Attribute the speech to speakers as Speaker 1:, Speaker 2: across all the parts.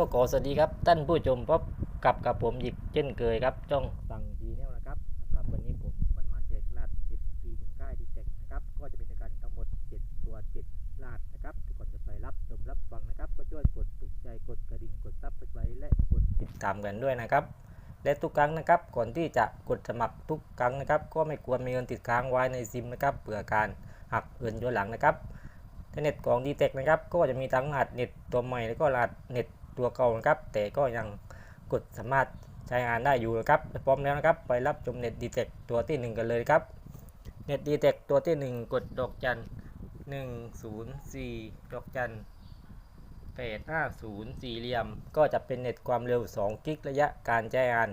Speaker 1: ก็ขอสวัสดีครับท่านผู้ชมพบกับกับผมอีกเช่นเคยครับจ้องสั่งทีแนวนะครับสำหรับวันนี้ผมมันมาแจกลาด10ปีถึงค่ายดีเทคนะครับ ก็จะเป็นในการทั้งหมด 7 ตัว 7 ลาดนะครับทุกคนจะไปรับชมรับฟังนะครับ ก็ช่วยกดถูกใจกดกระดิ่งกดซับสไครต์และกดติดตามกันด้วยนะครับ และทุกครั้งนะครับก่อนที่จะกดสมัครทุกครั้งนะครับ ก็ไม่ควรมีเงินติดค้างไว้ในซิมนะครับเผื่อการหักเงินย้อนหลังนะครับเน็ตของ d t เทคนะครับก็จะมีทั้งรหัสเน็ตตัวใหม่แล้วก็รหัสเน็ต ตัวเก่านะครับ แต่ก็ยังกดสามารถใช้งานได้อยู่นะครับพร้อมแล้วนะครับ ไปรับชมเน็ต d t เทตัวที่ 1 กันเลยครับเน็ต d t เทตัวที่ 1 กดดอกจัน104 ดอกจัน850 สี่เหลี่ยม ก็จะเป็นเน็ตความเร็ว 2 กิกระยะการใช้งาน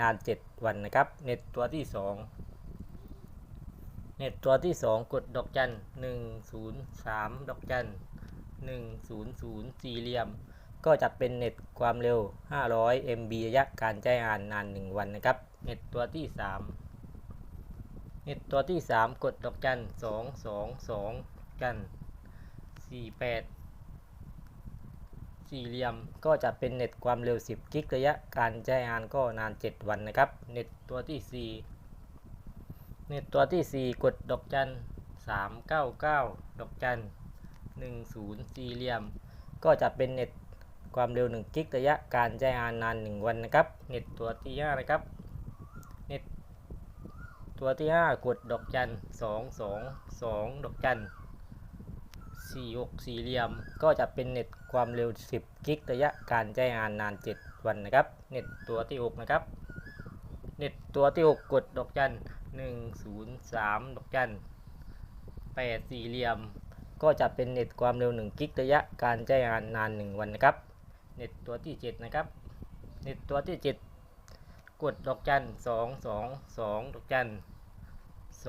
Speaker 1: นาน 7 วันนะครับ เน็ตตัวที่ 2 เน็ตตัวที่ 2 กดดอกจัน103 ดอกจัน100 สี่เหลี่ยม ก็จะเป็นเน็ตความเร็ว 500 MB ระยะการใช้งานนาน 1 วันนะครับ เน็ตตัวที่ 3 เน็ตตัวที่ 3 กดดอกจัน 222จัน 48 สี่เหลี่ยมก็จะเป็นเน็ตความเร็ว 10 กิกระยะการใช้งานก็นาน 7 วันนะครับ เน็ตตัวที่ 4 เน็ตตัวที่ 4 กดดอกจัน 399 ดอกจัน 10 สี่เหลี่ยม ก็จะเป็นเน็ต ความเร็ว1กิกระยะการใช้งานนาน 1 วันนะครับ เน็ตตัวที่5นะครับ เน็ตตัวที่ 5 กดดอกจัน222 ดอกจัน46สี่เหลี่ยม ก็จะเป็นเน็ตความเร็ว 10 กิกระยะการใช้งานนาน 7 วันนะครับ เน็ตตัวที่ 6 นะครับ เน็ตตัวที่ 6 กดดอกจัน103 ดอกจัน8สี่เหลี่ยม ก็จะเป็นเน็ตความเร็ว 1 กิกระยะการใช้งานนาน 1 วันนะครับ เน็ตตัวที่ 7 นะครับ เน็ตตัวที่ 7 กดดอกจัน222ดอกจัน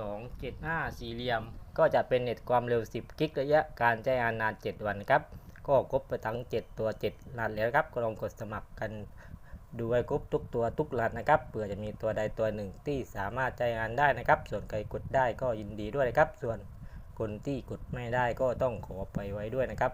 Speaker 1: 275สี่เหลี่ยม ก็จะเป็นเน็ตความเร็ว 10 กิกระยะการใช้งานนาน 7 วันครับ ก็ครบไปทั้ง 7 ตัว 7 รหัสแล้วครับ ก็ลองกดสมัครกันดูให้ครบทุกตัวทุกรหัสนะครับเผื่อจะมีตัวใดตัวหนึ่งที่สามารถใช้งานได้นะครับ ส่วนใครกดได้ก็ยินดีด้วยนะครับ ส่วนคนที่กดไม่ได้ก็ต้องขอไปไว้ด้วยนะครับ